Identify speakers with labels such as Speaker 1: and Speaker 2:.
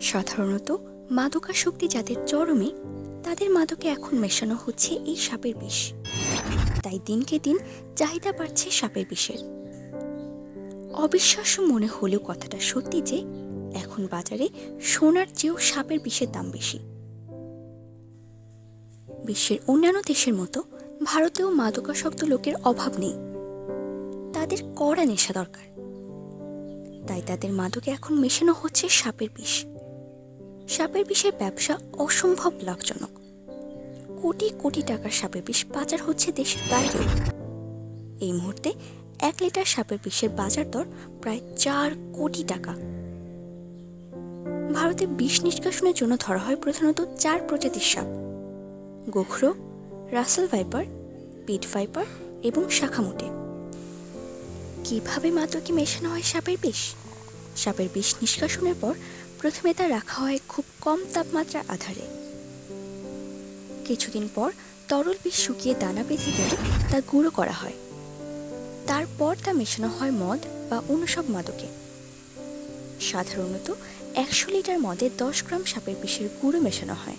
Speaker 1: সাধারণত মাদকাসক্তি যাদের চরমে, তাদের মাদকে এখন মেশানো হচ্ছে এই সাপের বিষ। তাই দিনকে দিন চাহিদা বাড়ছে সাপের বিষের। অবিশ্বাস্য মনে হলেও কথাটা সত্যি যে, এখন বাজারে সোনার চেয়েও সাপের বিষের দাম বেশি। বিশ্বের অন্যান্য দেশের মতো ভারতেও মাদকাসক্ত লোকের অভাব নেই। তাদের কড়া নেশা দরকার। তাই তাদের মাদকে এখন মেশানো হচ্ছে সাপের বিষ। সাপের বিষের ব্যবসা অসম্ভব লাভজনক। কোটি কোটি টাকার সাপের বিষ বাজার হচ্ছে দেশের বাইরে। এই মুহূর্তে এক লিটার সাপের বিষের বাজার দর প্রায় চার কোটি টাকা। ভারতে বিষ নিষ্কাশনের জন্য ধরা হয় প্রধানত চার প্রজাতির সাপ। গোখরো, রাসেল ভাইপার, পিট ভাইপার এবং শাখামুটে। কীভাবে মাদকে মেশানো হয় সাপের বিষ? সাপের বিষ নিষ্কাশনের পর প্রথমে তা রাখা হয় খুব কম তাপমাত্রা আধারে। কিছুদিন পর তরল বিষ শুকিয়ে দানা বেঁধে গেলে তা গুঁড়ো করা হয়। তারপর তা মেশানো হয় মদ বা অনুসব মাদকে। সাধারণত একশো লিটার মদে দশ গ্রাম সাপের বিষের গুঁড়ো মেশানো হয়।